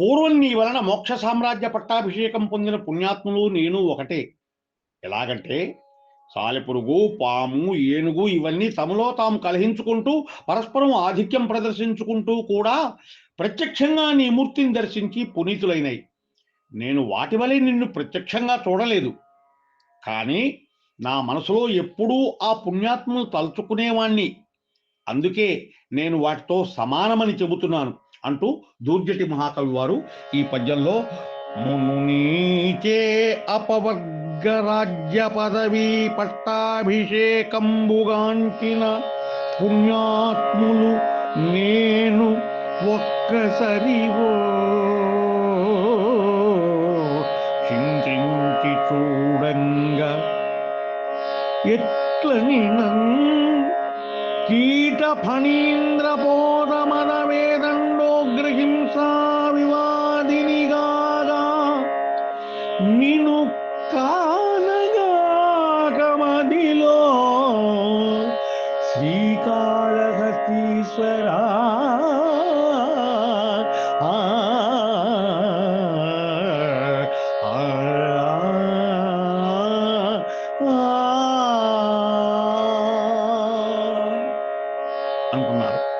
పూర్వం నీ వలన మోక్ష సామ్రాజ్య పట్టాభిషేకం పొందిన పుణ్యాత్ములు నేను ఒకటే. ఎలాగంటే సాలెపురుగు పాము ఏనుగు ఇవన్నీ తమలో తాము కలహించుకుంటూ పరస్పరం ఆధిక్యం ప్రదర్శించుకుంటూ కూడా ప్రత్యక్షంగా నీ మూర్తిని దర్శించి పునీతులైనాయి నేను వాటి వలె నిన్ను ప్రత్యక్షంగా చూడలేదు. కానీ నా మనసులో ఎప్పుడూ ఆ పుణ్యాత్మను తలుచుకునేవాణ్ణి. అందుకే నేను వాటితో సమానమని చెబుతున్నాను. అంటూ దూర్జటి మహాకవి వారు ఈ పద్యంలో మునునీచే అపవర్గ రాజ్య పదవీ పట్టాభిషేకంబుగాంచిన పుణ్యాత్ములు నేను ఒక్కసరి చింతించి చూడంగా ఎట్లని కీట ఫణీంద్రపో నిను కానగాకమదిలో శ్రీకాళహస్తీశ్వరా. అనుకున్నారు.